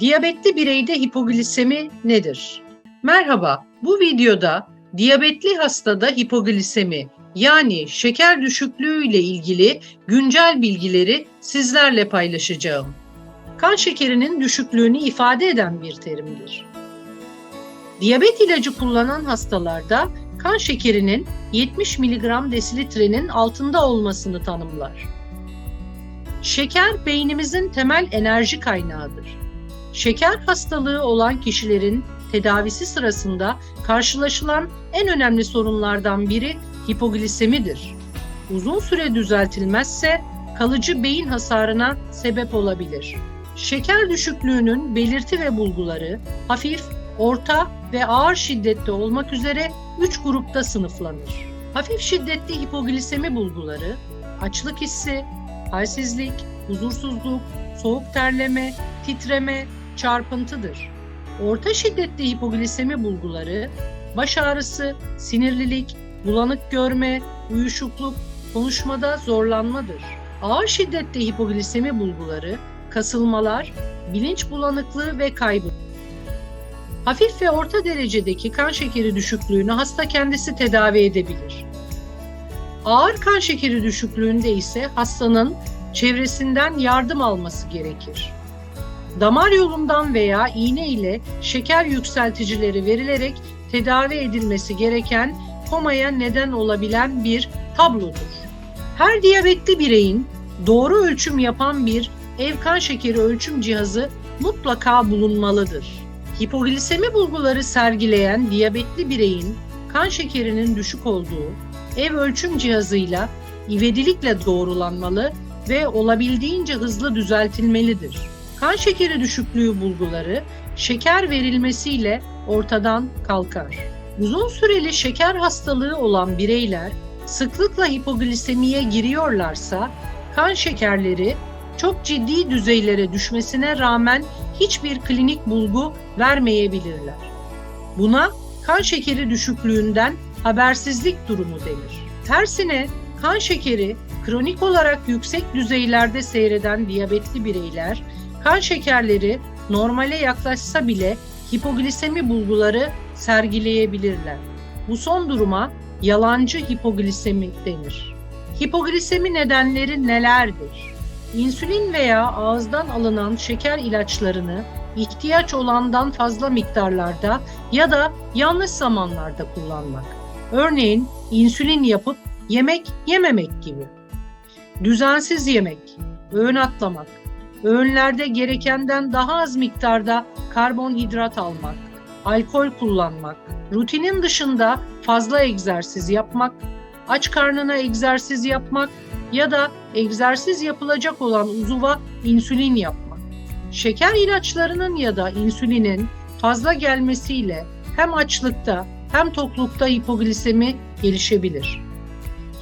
Diyabetli bireyde hipoglisemi nedir? Merhaba, bu videoda diyabetli hastada hipoglisemi yani şeker düşüklüğü ile ilgili güncel bilgileri sizlerle paylaşacağım. Kan şekerinin düşüklüğünü ifade eden bir terimdir. Diyabet ilacı kullanan hastalarda kan şekerinin 70 mg desilitrenin altında olmasını tanımlar. Şeker beynimizin temel enerji kaynağıdır. Şeker hastalığı olan kişilerin tedavisi sırasında karşılaşılan en önemli sorunlardan biri hipoglisemidir. Uzun süre düzeltilmezse kalıcı beyin hasarına sebep olabilir. Şeker düşüklüğünün belirti ve bulguları hafif, orta ve ağır şiddette olmak üzere 3 grupta sınıflanır. Hafif şiddetli hipoglisemi bulguları açlık hissi, halsizlik, huzursuzluk, soğuk terleme, titreme, çarpıntıdır. Orta şiddetli hipoglisemi bulguları baş ağrısı, sinirlilik, bulanık görme, uyuşukluk, konuşmada zorlanmadır. Ağır şiddetli hipoglisemi bulguları kasılmalar, bilinç bulanıklığı ve kaybı. Hafif ve orta derecedeki kan şekeri düşüklüğünü hasta kendisi tedavi edebilir. Ağır kan şekeri düşüklüğünde ise hastanın çevresinden yardım alması gerekir. Damar yolundan veya iğne ile şeker yükselticileri verilerek tedavi edilmesi gereken komaya neden olabilen bir tablodur. Her diyabetli bireyin doğru ölçüm yapan bir ev kan şekeri ölçüm cihazı mutlaka bulunmalıdır. Hipoglisemi bulguları sergileyen diyabetli bireyin kan şekerinin düşük olduğu ev ölçüm cihazıyla ivedilikle doğrulanmalı ve olabildiğince hızlı düzeltilmelidir. Kan şekeri düşüklüğü bulguları şeker verilmesiyle ortadan kalkar. Uzun süreli şeker hastalığı olan bireyler sıklıkla hipoglisemiye giriyorlarsa kan şekerleri çok ciddi düzeylere düşmesine rağmen hiçbir klinik bulgu vermeyebilirler. Buna kan şekeri düşüklüğünden habersizlik durumu denir. Tersine kan şekeri kronik olarak yüksek düzeylerde seyreden diyabetli bireyler kan şekerleri normale yaklaşsa bile hipoglisemi bulguları sergileyebilirler. Bu son duruma yalancı hipoglisemi denir. Hipoglisemi nedenleri nelerdir? İnsülin veya ağızdan alınan şeker ilaçlarını ihtiyaç olandan fazla miktarlarda ya da yanlış zamanlarda kullanmak. Örneğin insülin yapıp yemek yememek gibi. Düzensiz yemek, öğün atlamak, öğünlerde gerekenden daha az miktarda karbonhidrat almak, alkol kullanmak, rutinin dışında fazla egzersiz yapmak, aç karnına egzersiz yapmak ya da egzersiz yapılacak olan uzuva insülin yapmak. Şeker ilaçlarının ya da insülinin fazla gelmesiyle hem açlıkta hem toklukta hipoglisemi gelişebilir.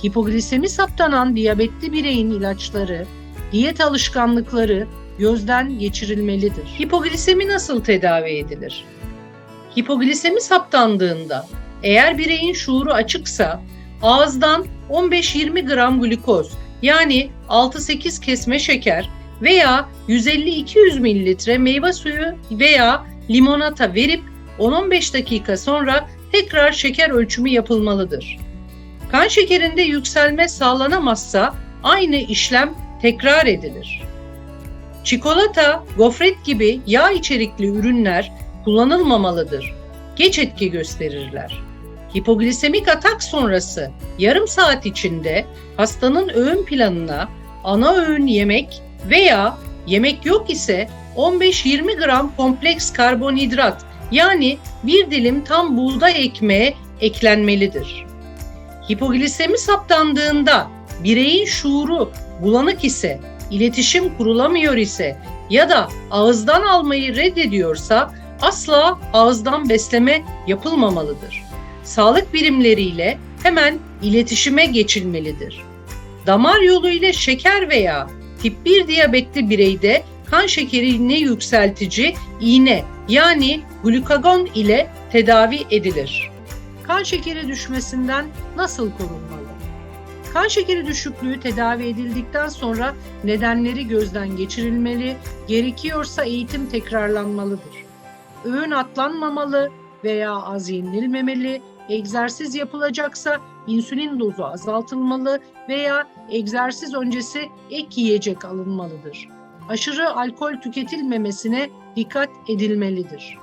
Hipoglisemi saptanan diyabetli bireyin ilaçları, diyet alışkanlıkları gözden geçirilmelidir. Hipoglisemi nasıl tedavi edilir? Hipoglisemi saptandığında eğer bireyin şuuru açıksa ağızdan 15-20 gram glukoz yani 6-8 kesme şeker veya 150-200 mililitre meyve suyu veya limonata verip 10-15 dakika sonra tekrar şeker ölçümü yapılmalıdır. Kan şekerinde yükselme sağlanamazsa aynı işlem tekrar edilir. Çikolata, gofret gibi yağ içerikli ürünler kullanılmamalıdır. Geç etki gösterirler. Hipoglisemik atak sonrası yarım saat içinde hastanın öğün planına ana öğün yemek veya yemek yok ise 15-20 gram kompleks karbonhidrat yani bir dilim tam buğday ekmeğe eklenmelidir. Hipoglisemi saptandığında bireyin şuuru bulanık ise, iletişim kurulamıyor ise ya da ağızdan almayı reddediyorsa asla ağızdan besleme yapılmamalıdır. Sağlık birimleriyle hemen iletişime geçilmelidir. Damar yolu ile şeker veya tip 1 diyabetli bireyde kan şekerini yükseltici iğne yani glukagon ile tedavi edilir. Kan şekeri düşmesinden nasıl korunmalı? Kan şekeri düşüklüğü tedavi edildikten sonra nedenleri gözden geçirilmeli, gerekiyorsa eğitim tekrarlanmalıdır. Öğün atlanmamalı veya az yenilmemeli, egzersiz yapılacaksa insülin dozu azaltılmalı veya egzersiz öncesi ek yiyecek alınmalıdır. Aşırı alkol tüketilmemesine dikkat edilmelidir.